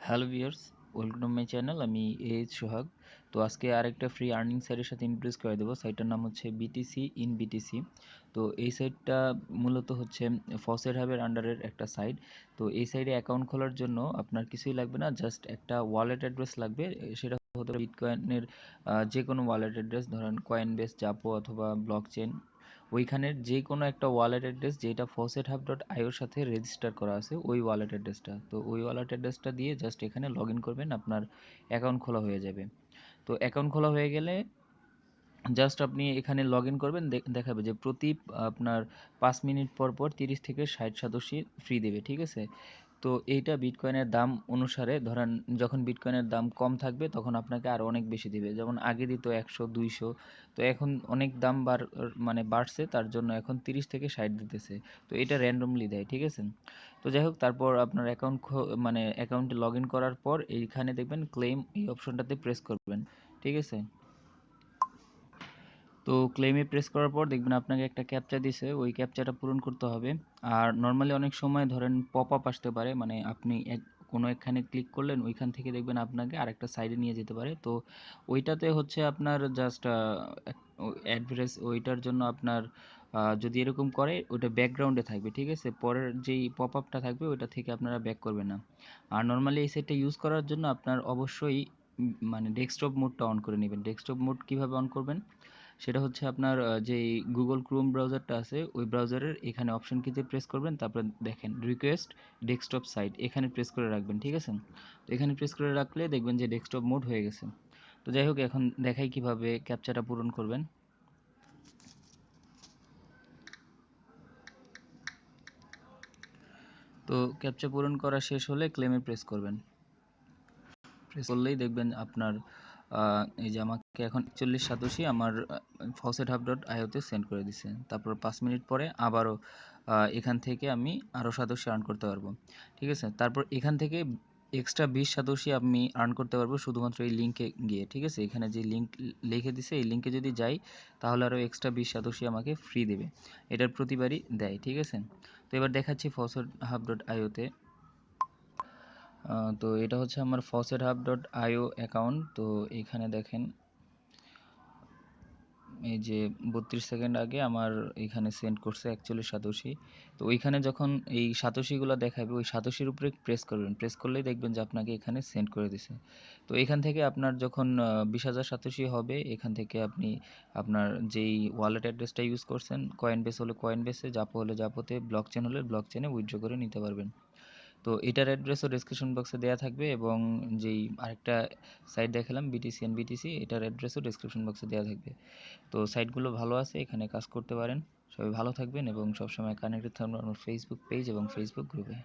Hello viewers, welcome to my channel, আমি H Sohag. তো আজকে আরেকটা ফ্রি আর্নিং সাইটের সাথে ইন্ট্রোডিউস করে দেবো। সাইটটার নাম হচ্ছে বিটিসি ইন বিটিসি তো এই সাইটটা মূলত হচ্ছে ফসেট হাবের আন্ডারের একটা সাইট। তো এই সাইটে অ্যাকাউন্ট খোলার জন্য আপনার কিছুই লাগবে না জাস্ট একটা ওয়ালেট অ্যাড্রেস লাগবে। সেটা হতে বিটকয়েনের যে কোনো ওয়ালেট অ্যাড্রেস ধরেন কয়েন বেস জাপো অথবা ব্লক চেন ওইখানের যে কোনো একটা ওয়ালেট অ্যাড্রেস যেটা ফসেট হাব ডট আইওর সাথে রেজিস্টার করা আছে, ওই ওয়ালেট অ্যাড্রেসটা তো ওই ওয়ালেট অ্যাড্রেসটা দিয়ে জাস্ট এখানে লগ ইন করবেন, আপনার অ্যাকাউন্ট খোলা হয়ে যাবে। তো অ্যাকাউন্ট খোলা হয়ে গেলে জাস্ট আপনি এখানে লগ ইন করবেন দেখাবে যে প্রতি আপনার পাঁচ মিনিট পর পর তিরিশ থেকে ষাট সদস্য ফ্রি দেবে, ঠিক আছে? তো এইটা বিটকয়েনের দাম অনুসারে ধরেন যখন বিটকয়েনের দাম কম থাকবে তখন আপনাকে আরও অনেক বেশি দিবে। যেমন আগে দিত একশো, দুইশো, তো এখন অনেক দাম বার মানে বাড়ছে, তার জন্য এখন তিরিশ থেকে ষাট দিতেছে। তো এটা র্যান্ডমলি দেয়, ঠিক আছে? তো যাই হোক, তারপর আপনার অ্যাকাউন্ট মানে অ্যাকাউন্টে লগ ইন করার পর এইখানে দেখবেন ক্লেম এই অপশনটাতে প্রেস করবেন, ঠিক আছে? তো ক্লেমে প্রেস করার পর দেখবেন আপনাকে একটা ক্যাপচা দিছে, ওই ক্যাপচাটা পূরণ করতে হবে। আর নর্মালি অনেক সময় ধরেন পপ আপ আসতে পারে মানে আপনি এক, কোনো একখানে ক্লিক করলেন, ওইখান থেকে দেখবেন আপনাকে আরেকটা সাইডে নিয়ে যেতে পারে। তো ওইটাতে হচ্ছে আপনার জাস্ট অ্যাডভারেস ওইটার জন্য আপনার যদি এরকম করে ওটা ব্যাকগ্রাউন্ডে থাকবে, ঠিক আছে? পরের যেই পপ আপটা থাকবে, ওইটা থেকে আপনারা ব্যাক করবেন না। আর নর্মালি এই সেটটা ইউজ করার জন্য আপনার অবশ্যই মানে ডেস্কটপ মোডটা অন করে নেবেন। ডেস্কটপ মোড কীভাবে অন করবেন? সেটা হচ্ছে আপনার যে গুগল ক্রোম ব্রাউজারটা আছে, ওই ব্রাউজারের এখানে অপশন কিতে প্রেস করবেন, তারপরে দেখেন রিকোয়েস্ট ডেস্কটপ সাইট এখানে প্রেস করে রাখবেন, ঠিক আছে? তো এখানে প্রেস করে রাখলে দেখবেন যে ডেস্কটপ মোড হয়ে গেছে। তো যাই হোক, এখন দেখাই কীভাবে ক্যাপচাটা পূরণ করবেন। তো ক্যাপচা পূরণ করা শেষ হলে ক্লেমে প্রেস করবেন। প্রেস করলেই দেখবেন আপনার এই যে আমাকে এখন একচল্লিশ সাতাশি আমার ফসেট হাব ডট আইওতে সেন্ড করে দিছে। তারপর পাঁচ মিনিট পরে আবারও এখান থেকে আমি আরও সাতাশি আর্ন করতে পারব। ঠিক আছে? তারপর এখান থেকে এক্সট্রা বিশ সাতাশি আমি আর্ন করতে পারব শুধুমাত্র এই লিঙ্কে গিয়ে। ঠিক আছে? এখানে যে লিঙ্ক লিখে দিছে, এই লিঙ্কে যদি যাই, তাহলে আরও এক্সট্রা বিশ সাতাশি আমাকে ফ্রি দেবে। এটার প্রতিবারই দেয়। ঠিক আছে? তো এবার দেখাচ্ছি ফসেট হাব ডট আইওতে তো এটা হচ্ছে আমার faucet hub dot IO account তো এখানে দেখেন, এই যে বত্রিশ সেকেন্ড আগে আমার এখানে সেন্ড করছে অ্যাকচুয়ালি সাতোশি। তো ওইখানে যখন এই সাতোশিগুলো দেখাবে, ওই সাতোশির উপরে প্রেস করবেন। প্রেস করলেই দেখবেন যে আপনাকে এখানে সেন্ড করে দিছে। তো এখান থেকে আপনার যখন বিশ হাজার সাতোশি হবে, এখান থেকে আপনি আপনার যেই ওয়ালেট অ্যাড্রেসটা ইউজ করছেন কয়েন বেস হলে কয়েন বেসে জাপো হলে জাপোতে ব্লক চেন হলে ব্লক চেনে উইথড্র করে নিতে পারবেন। তো এটার অ্যাড্রেসও ডিসক্রিপশন বক্সে দেওয়া থাকবে এবং যেই আরেকটা সাইট দেখালাম বিটিসি এন বিটিসি এটার অ্যাড্রেসও ডিসক্রিপশন বক্সে দেওয়া থাকবে। তো সাইটগুলো ভালো আছে, এখানে কাজ করতে পারেন। সবাই ভালো থাকবেন এবং সবসময় কানেক্টেড থাকবেন আমার ফেসবুক পেজ এবং ফেসবুক গ্রুপে